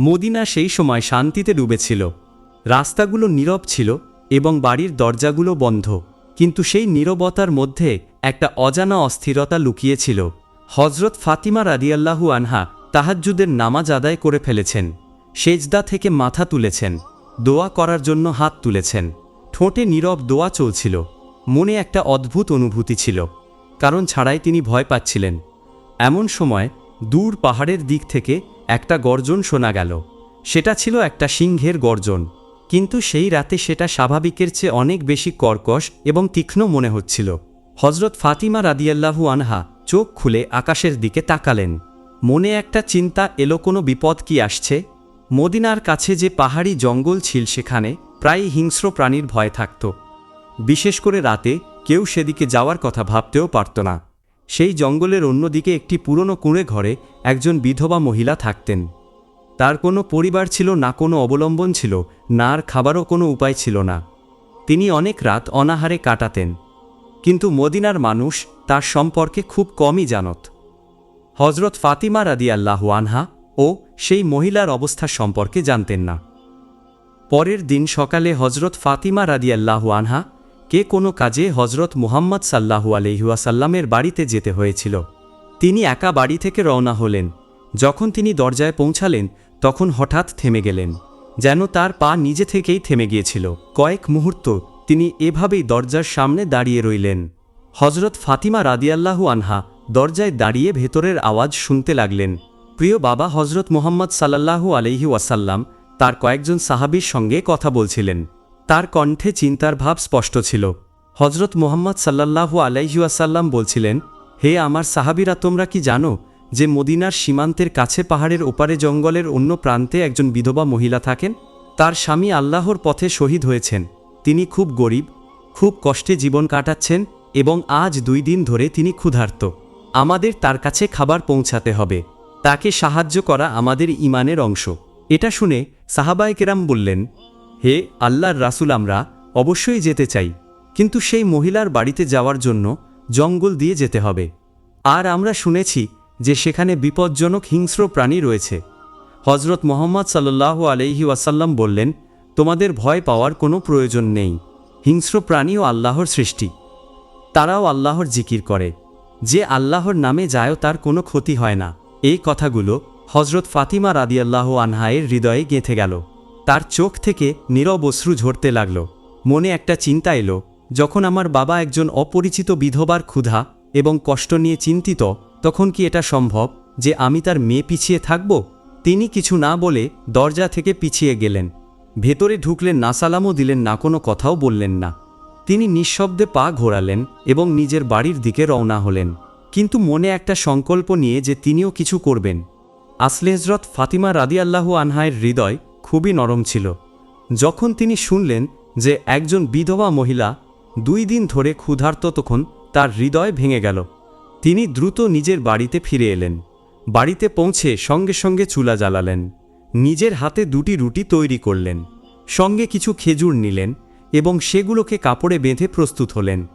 Medina সেই সময় শান্তিতে ডুবেছিল। রাস্তাগুলো নীরব ছিল এবং বাড়ির দরজাগুলো বন্ধ। কিন্তু সেই নীরবতার মধ্যে একটা অজানা অস্থিরতা লুকিয়েছিল। হজরত ফাতিমা রাদিয়াল্লাহু আনহা তাহাজ্জুদের নামাজ আদায় করে ফেলেছেন। সেজদা থেকে মাথা তুলেছেন। দোয়া করার জন্য হাত তুলেছেন। ঠোঁটে নীরব দোয়া চলছিল। মনে একটা অদ্ভুত অনুভূতি ছিল। কারণ ছাড়াই তিনি ভয় পাচ্ছিলেন। এমন সময় দূর পাহাড়ের দিক থেকে একটা গর্জন শোনা গেল। সেটা ছিল একটা সিংহের গর্জন। কিন্তু সেই রাতে সেটা স্বাভাবিকের চেয়ে অনেক বেশি কর্কশ এবং তীক্ষ্ণ মনে হচ্ছিল। হজরত ফাতিমা রাদিয়াল্লাহু আনহা চোখ খুলে আকাশের দিকে তাকালেন। মনে একটা চিন্তা এলো, কোনো বিপদ কি আসছে? মদিনার কাছে যে পাহাড়ি জঙ্গল ছিল সেখানে প্রায় হিংস্র প্রাণীর ভয় থাকত। বিশেষ করে রাতে কেউ সেদিকে যাওয়ার কথা ভাবতেও পারত না। সেই জঙ্গলের অন্যদিকে একটি পুরনো কুঁড়ে ঘরে একজন বিধবা মহিলা থাকতেন। তার কোনো পরিবার ছিল না, কোনো অবলম্বন ছিল, না আর খাবারও কোনো উপায় ছিল না। তিনি অনেক রাত অনাহারে কাটাতেন, কিন্তু মদিনার মানুষ তার সম্পর্কে খুব কমই জানত। হজরত ফাতিমা রাদি আল্লাহ আনহা ও সেই মহিলার অবস্থা সম্পর্কে জানতেন না। পরের দিন সকালে হজরত ফাতিমা রাদি আল্লাহ আনহা কে কোনো কাজে হজরত মুহাম্মদ সাল্লাহু আলহিউসাল্লামের বাড়িতে যেতে হয়েছিল। তিনি একা বাড়ি থেকে রওনা হলেন। যখন তিনি দরজায় পৌঁছালেন, তখন হঠাৎ থেমে গেলেন। যেন তার পা নিজে থেকেই থেমে গিয়েছিল। কয়েক মুহূর্ত তিনি এভাবেই দরজার সামনে দাঁড়িয়ে রইলেন। হজরত ফাতিমা রাদিয়াল্লাহু আনহা দরজায় দাঁড়িয়ে ভেতরের আওয়াজ শুনতে লাগলেন। প্রিয় বাবা হজরত মোহাম্মদ সাল্লাল্লাহু আলহি ওয়াসাল্লাম তার কয়েকজন সাহাবীর সঙ্গে কথা বলছিলেন। তার কণ্ঠে চিন্তার ভাব স্পষ্ট ছিল। হজরত মোহাম্মদ সাল্লাল্লাহু আলাইহি ওয়াসাল্লাম বলছিলেন, হে আমার সাহাবিরা, তোমরা কি জানো যে মদিনার সীমান্তের কাছে পাহাড়ের ওপারে জঙ্গলের অন্য প্রান্তে একজন বিধবা মহিলা থাকেন? তার স্বামী আল্লাহর পথে শহীদ হয়েছেন। তিনি খুব গরিব, খুব কষ্টে জীবন কাটাচ্ছেন এবং আজ দুই দিন ধরে তিনি ক্ষুধার্ত। আমাদের তার কাছে খাবার পৌঁছাতে হবে। তাকে সাহায্য করা আমাদের ইমানের অংশ। এটা শুনে সাহাবায় কেরাম বললেন হে আল্লাহর রাসুল, আমরা অবশ্যই যেতে চাই, কিন্তু সেই মহিলার বাড়িতে যাওয়ার জন্য জঙ্গল দিয়ে যেতে হবে। আর আমরা শুনেছি যে সেখানে বিপজ্জনক হিংস্র প্রাণী রয়েছে। হজরত মোহাম্মদ সাল্লাহ আলহি ওয়াসাল্লাম বললেন, তোমাদের ভয় পাওয়ার কোনো প্রয়োজন নেই। হিংস্র প্রাণীও আল্লাহর সৃষ্টি। তারাও আল্লাহর জিকির করে। যে আল্লাহর নামে যায়ও তার কোনো ক্ষতি হয় না। এই কথাগুলো হজরত ফাতিমা রাদিয়াল্লাহ আনহায়ের হৃদয়ে গেঁথে গেল। তার চোখ থেকে নীরব অশ্রু ঝরতে লাগল। মনে একটা চিন্তা এলো, যখন আমার বাবা একজন অপরিচিত বিধবার ক্ষুধা এবং কষ্ট নিয়ে চিন্তিত, তখন কি এটা সম্ভব যে আমি তার মেয়ে পিছিয়ে থাকব? তিনি কিছু না বলে দরজা থেকে পিছিয়ে গেলেন। ভেতরে ঢুকলেন না সালামও দিলেন না, কোনো কথাও বললেন না। তিনি নিঃশব্দে পা ঘোরালেন এবং নিজের বাড়ির দিকে রওনা হলেন। কিন্তু মনে একটা সংকল্প নিয়ে যে তিনিও কিছু করবেন। আসলে হজরত ফাতিমা রাদিয়াল্লাহু আনহায়ের হৃদয় খুবই নরম ছিল। যখন তিনি শুনলেন যে একজন বিধবা মহিলা দুই দিন ধরে ক্ষুধার্ত তখন তার হৃদয় ভেঙে গেল। তিনি দ্রুত নিজের বাড়িতে ফিরে এলেন। বাড়িতে পৌঁছে সঙ্গে সঙ্গে চুলা জ্বালালেন। নিজের হাতে দুটি রুটি তৈরি করলেন। সঙ্গে কিছু খেজুর নিলেন এবং সেগুলোকে কাপড়ে বেঁধে প্রস্তুত হলেন।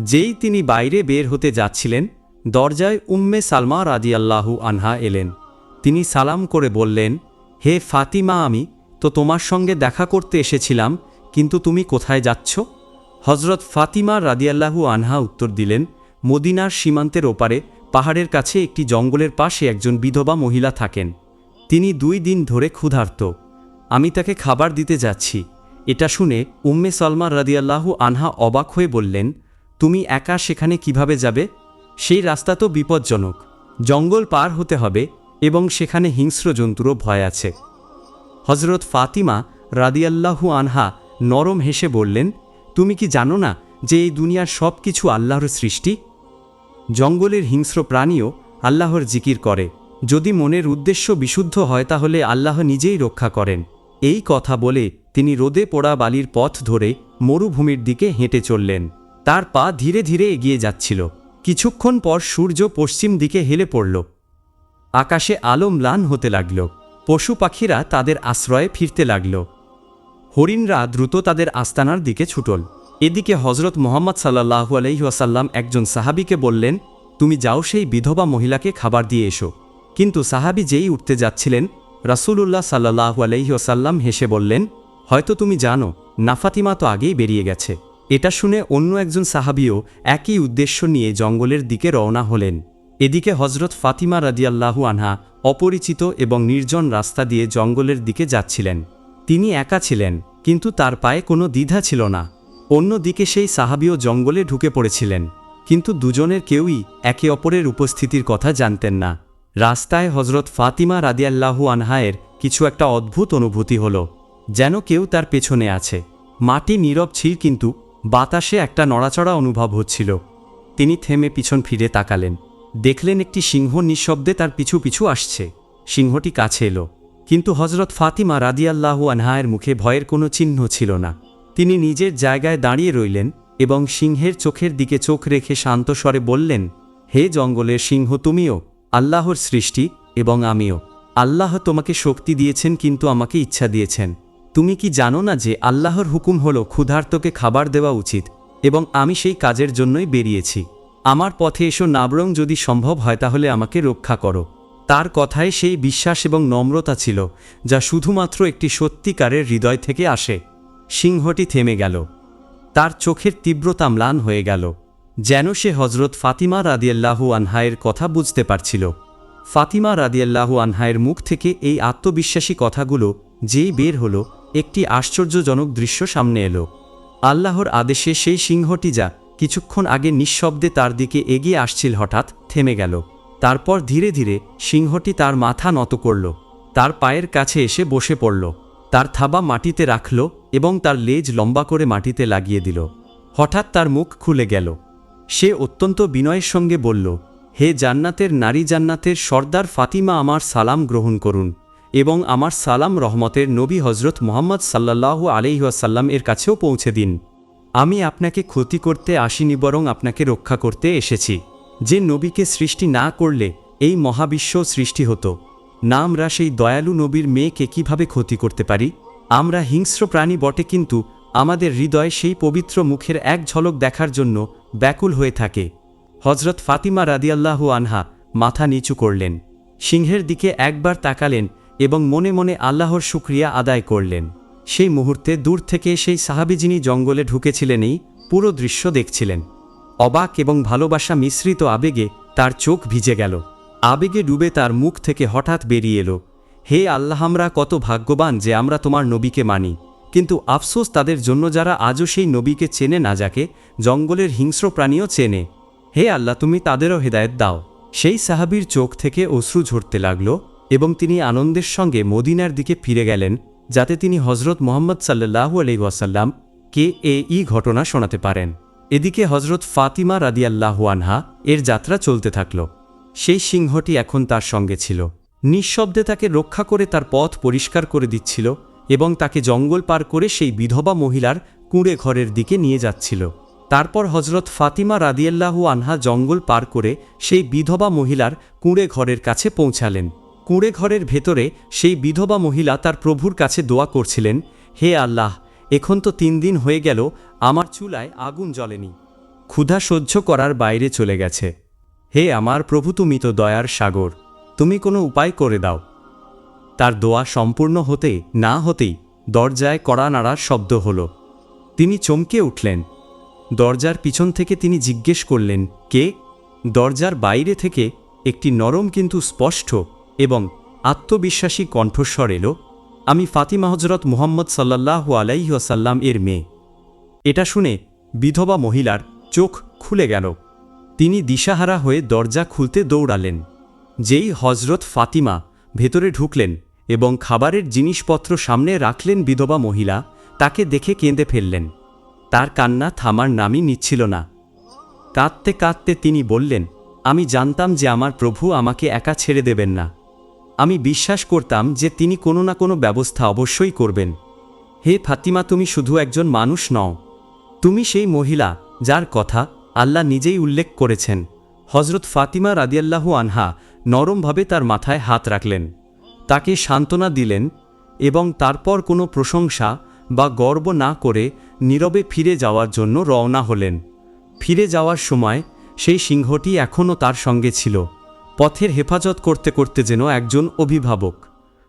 যেই তিনি বাইরে বের হতে যাচ্ছিলেন, দরজায় উম্মে সালমা রাদিয়াল্লাহু আনহা এলেন। তিনি সালাম করে বললেন, হে ফাতিমা আমি তো তোমার সঙ্গে দেখা করতে এসেছিলাম, কিন্তু তুমি কোথায় যাচ্ছ? হজরত ফাতিমা রাদিয়াল্লাহু আনহা উত্তর দিলেন, মদিনার সীমান্তের ওপারে, পাহাড়ের কাছে একটি জঙ্গলের পাশে একজন বিধবা মহিলা থাকেন। তিনি দুই দিন ধরে ক্ষুধার্ত। আমি তাকে খাবার দিতে যাচ্ছি। এটা শুনে উম্মে সালমা রাদিয়াল্লাহু আনহা অবাক হয়ে বললেন, তুমি একা সেখানে কীভাবে যাবে? সেই রাস্তা তো বিপজ্জনক। জঙ্গল পার হতে হবে এবং সেখানে হিংস্র জন্তুরও ভয় আছে। হজরত ফাতিমা রাদিয়াল্লাহু আনহা নরম হেসে বললেন, তুমি কি জানো না যে এই দুনিয়ার সব কিছু আল্লাহর সৃষ্টি? জঙ্গলের হিংস্র প্রাণীও আল্লাহর জিকির করে। যদি মনের উদ্দেশ্য বিশুদ্ধ হয় তাহলে আল্লাহ নিজেই রক্ষা করেন। এই কথা বলে তিনি রোদে পোড়া বালির পথ ধরে মরুভূমির দিকে হেঁটে চললেন। তার পা ধীরে ধীরে এগিয়ে যাচ্ছিল। কিছুক্ষণ পর সূর্য পশ্চিম দিকে হেলে পড়ল। আকাশে আলো ম্লান হতে লাগল। পশু পাখিরা তাদের আশ্রয়ে ফিরতে লাগল। হরিণরা দ্রুত তাদের আস্তানার দিকে ছুটল। এদিকে হজরত মোহাম্মদ সাল্লাহু আলহিহাসাল্লাম একজন সাহাবিকে বললেন, তুমি যাও সেই বিধবা মহিলাকে খাবার দিয়ে এসো। কিন্তু সাহাবি যেই উঠতে যাচ্ছিলেন, রাসূলুল্লাহ সাল্লাহু আলহিহসাল্লাম হেসে বললেন, হয়তো তুমি জানো নাফাতিমা তো আগেই বেরিয়ে গেছে। এটা শুনে অন্য একজন সাহাবিও একই উদ্দেশ্য নিয়ে জঙ্গলের দিকে রওনা হলেন। এদিকে হজরত ফাতিমা রাদিয়াল্লাহু আনহা অপরিচিত এবং নির্জন রাস্তা দিয়ে জঙ্গলের দিকে যাচ্ছিলেন। তিনি একা ছিলেন, কিন্তু তার পায়ে কোনো দ্বিধা ছিল না। অন্যদিকে সেই সাহাবিও জঙ্গলে ঢুকে পড়েছিলেন, কিন্তু দুজনের কেউই একে অপরের উপস্থিতির কথা জানতেন না। রাস্তায় হজরত ফাতিমা রাদিয়াল্লাহু আনহায়ের কিছু একটা অদ্ভুত অনুভূতি হল, যেন কেউ তার পেছনে আছে। মাটি নীরব ছিল, কিন্তু বাতাসে একটা নড়াচড়া অনুভব হচ্ছিল। তিনি থেমে পিছন ফিরে তাকালেন। দেখলেন একটি সিংহ নিঃশব্দে তার পিছু পিছু আসছে। সিংহটি কাছে এলো। কিন্তু হজরত ফাতিমা রাদিয়াল্লাহু আনহায়ের মুখে ভয়ের কোনো চিহ্ন ছিল না। তিনি নিজের জায়গায় দাঁড়িয়ে রইলেন এবং সিংহের চোখের দিকে চোখ রেখে শান্ত স্বরে বললেন, হে জঙ্গলের সিংহ, তুমিও, আল্লাহর সৃষ্টি এবং আমিও। আল্লাহ তোমাকে শক্তি দিয়েছেন কিন্তু আমাকে ইচ্ছা দিয়েছেন। তুমি কি জানো না যে আল্লাহর হুকুম হল ক্ষুধার্তকে খাবার দেওয়া উচিত এবং আমি সেই কাজের জন্যই বেরিয়েছি? আমার পথে এসো নাবরং যদি সম্ভব হয় তাহলে আমাকে রক্ষা করো। তার কথায় সেই বিশ্বাস এবং নম্রতা ছিল, যা শুধুমাত্র একটি সত্যিকারের হৃদয় থেকে আসে। সিংহটি থেমে গেল। তার চোখের তীব্রতা ম্লান হয়ে গেল। যেন সে হজরত ফাতিমা রাদিয়াল্লাহু আনহায়ের কথা বুঝতে পারছিল। ফাতিমা রাদিয়াল্লাহু আনহায়ের মুখ থেকে এই আত্মবিশ্বাসী কথাগুলো যেই বের হল, একটি আশ্চর্যজনক দৃশ্য সামনে এলো। আল্লাহর আদেশে সেই সিংহটি যা কিছুক্ষণ আগে নিঃশব্দে তার দিকে এগিয়ে আসছিল হঠাৎ, থেমে গেল। তারপর ধীরে ধীরে সিংহটি তার মাথা নত করল। তার পায়ের কাছে এসে বসে পড়ল। তার থাবা মাটিতে রাখল এবং তার লেজ লম্বা করে মাটিতে লাগিয়ে দিল। হঠাৎ তার মুখ খুলে গেল। সে অত্যন্ত বিনয়ের সঙ্গে বলল, হে জান্নাতের নারী জান্নাতের সর্দার ফাতিমা আমার সালাম গ্রহণ করুন এবং আমার সালাম রহমতের নবী হজরত মোহাম্মদ সাল্লাল্লাহু আলিহাসাল্লাম এর কাছেও পৌঁছে দিন। আমি আপনাকে ক্ষতি করতে আসিনি, বরং আপনাকে রক্ষা করতে এসেছি। যে নবীকে সৃষ্টি না করলে এই মহাবিশ্ব সৃষ্টি হতো। না আমরা সেই দয়ালু নবীর মেয়েকে কীভাবে ক্ষতি করতে পারি? আমরা হিংস্র প্রাণী বটে, কিন্তু আমাদের হৃদয় সেই পবিত্র মুখের এক ঝলক দেখার জন্য ব্যাকুল হয়ে থাকে। হজরত ফাতিমা রাদিয়াল্লাহু আনহা মাথা নিচু করলেন। সিংহের দিকে একবার তাকালেন এবং মনে মনে আল্লাহর শুক্রিয়া আদায় করলেন। সেই মুহূর্তে দূর থেকে সেই সাহাবি যিনি জঙ্গলে ঢুকেছিলেনই পুরো দৃশ্য দেখছিলেন। অবাক এবং ভালোবাসা মিশ্রিত আবেগে তার চোখ ভিজে গেল। আবেগে ডুবে তার মুখ থেকে হঠাৎ বেরিয়ে এলো। হে আল্লাহ, আমরা কত ভাগ্যবান যে আমরা তোমার নবীকে মানি। কিন্তু আফসোস তাদের জন্য যারা আজও সেই নবীকে চেনে না যাকে, জঙ্গলের হিংস্র প্রাণীও চেনে। হে আল্লাহ, তুমি তাদেরও হেদায়েত দাও। সেই সাহাবির চোখ থেকে অশ্রু ঝরতে লাগল এবং তিনি আনন্দের সঙ্গে মদিনার দিকে ফিরে গেলেন যাতে তিনি হজরত মোহাম্মদ সাল্লাহু আলহিহাসাল্লাম কে এ ই ঘটনা শোনাতে পারেন। এদিকে হজরত ফাতিমা রাদিয়াল্লাহু আনহা এর যাত্রা চলতে থাকল। সেই সিংহটি এখন তার সঙ্গে ছিল। নিঃশব্দে তাকে রক্ষা করে তার পথ পরিষ্কার করে দিচ্ছিল এবং তাকে জঙ্গল পার করে সেই বিধবা মহিলার কুঁড়ে ঘরের দিকে নিয়ে যাচ্ছিল। তারপর হজরত ফাতিমা রাদিয়াল্লাহু আনহা জঙ্গল পার করে সেই বিধবা মহিলার কুঁড়ে ঘরের কাছে পৌঁছালেন। কুঁড়ে ঘরের ভেতরে সেই বিধবা মহিলা তার প্রভুর কাছে দোয়া করছিলেন, হে আল্লাহ, এখন তো তিন দিন হয়ে গেল, আমার চুলায় আগুন জ্বলেনি। ক্ষুধা সহ্য করার বাইরে চলে গেছে। হে আমার প্রভু, তুমি তো দয়ার সাগর, তুমি কোনো উপায় করে দাও। তার দোয়া সম্পূর্ণ হতে না হতেই দরজায় কড়া নাড়ার শব্দ হল। তিনি চমকে উঠলেন। দরজার পিছন থেকে তিনি জিজ্ঞেস করলেন, কে? দরজার বাইরে থেকে একটি নরম কিন্তু স্পষ্ট এবং আত্মবিশ্বাসী কণ্ঠস্বর এলো, আমি ফাতিমা হজরত মুহাম্মদ সাল্লাহু আলাইহাসাল্লাম এর মেয়ে। এটা শুনে বিধবা মহিলার চোখ খুলে গেল। তিনি দিশাহারা হয়ে দরজা খুলতে দৌড়ালেন, যেই হজরত ফাতিমা ভেতরে ঢুকলেন এবং খাবারের জিনিসপত্র সামনে রাখলেন বিধবা মহিলা, তাকে দেখে কেঁদে ফেললেন। তার কান্না থামার নামই নিচ্ছিল না। কাঁদতে কাঁদতে তিনি বললেন, আমি জানতাম যে আমার প্রভু আমাকে একা ছেড়ে দেবেন না। আমি বিশ্বাস করতাম যে তিনি কোনো না কোনো ব্যবস্থা অবশ্যই করবেন। হে ফাতিমা, তুমি শুধু একজন মানুষ নও। তুমি সেই মহিলা যার কথা আল্লাহ নিজেই উল্লেখ করেছেন। হজরত ফাতিমা রাদিয়াল্লাহু আনহা নরমভাবে তার মাথায় হাত রাখলেন। তাকে সান্ত্বনা দিলেন এবং তারপর কোনো প্রশংসা বা গর্ব না করে নীরবে ফিরে যাওয়ার জন্য রওনা হলেন। ফিরে যাওয়ার সময় সেই সিংহটি এখনও তার সঙ্গে ছিল। পথের হেফাজত করতে করতে যেন একজন অভিভাবক।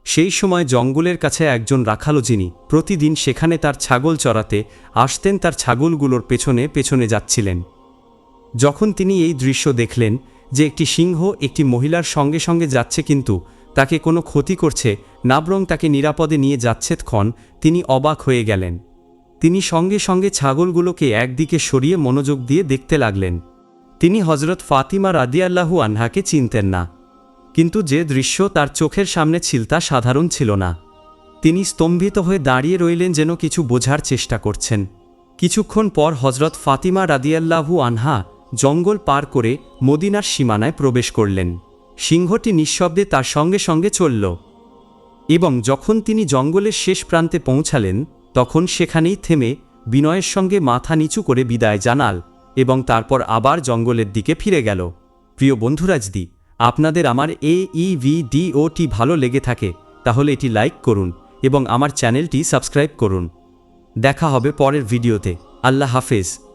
সেই সময় জঙ্গলের কাছে একজন রাখালো যিনি প্রতিদিন সেখানে তার ছাগল চড়াতে আসতেন তার ছাগলগুলোর পেছনে পেছনে যাচ্ছিলেন। যখন তিনি এই দৃশ্য দেখলেন যে একটি সিংহ একটি মহিলার সঙ্গে সঙ্গে যাচ্ছে কিন্তু তাকে কোনো ক্ষতি করছে না বরং তাকে নিরাপদে নিয়ে যাচ্ছে ক্ষণ তিনি অবাক হয়ে গেলেন। তিনি সঙ্গে সঙ্গে ছাগলগুলোকে একদিকে সরিয়ে মনোযোগ দিয়ে দেখতে লাগলেন। তিনি হজরত ফাতিমা রাদিয়াল্লাহু আনহাকে চিনতেন না। কিন্তু যে দৃশ্য তার চোখের সামনে ছিল তা সাধারণ ছিল না। তিনি স্তম্ভিত হয়ে দাঁড়িয়ে রইলেন যেন কিছু বোঝার চেষ্টা করছেন। কিছুক্ষণ পর হজরত ফাতিমা রাদিয়াল্লাহু আনহা জঙ্গল পার করে মদিনার সীমানায় প্রবেশ করলেন। সিংহটি নিঃশব্দে তার সঙ্গে সঙ্গে চলল। এবং যখন তিনি জঙ্গলের শেষ প্রান্তে পৌঁছালেন, তখন সেখানেই থেমে বিনয়ের সঙ্গে মাথা নিচু করে বিদায় জানাল। এবং তারপর আবার জঙ্গলের দিকে ফিরে গেল। প্রিয় বন্ধুরাজদি আপনাদের আমার এ ইভিডিওটি টি ভালো লেগে থাকে, তাহলে এটি লাইক করুন এবং আমার চ্যানেলটি সাবস্ক্রাইব করুন। দেখা হবে পরের ভিডিওতে। আল্লাহ হাফেজ।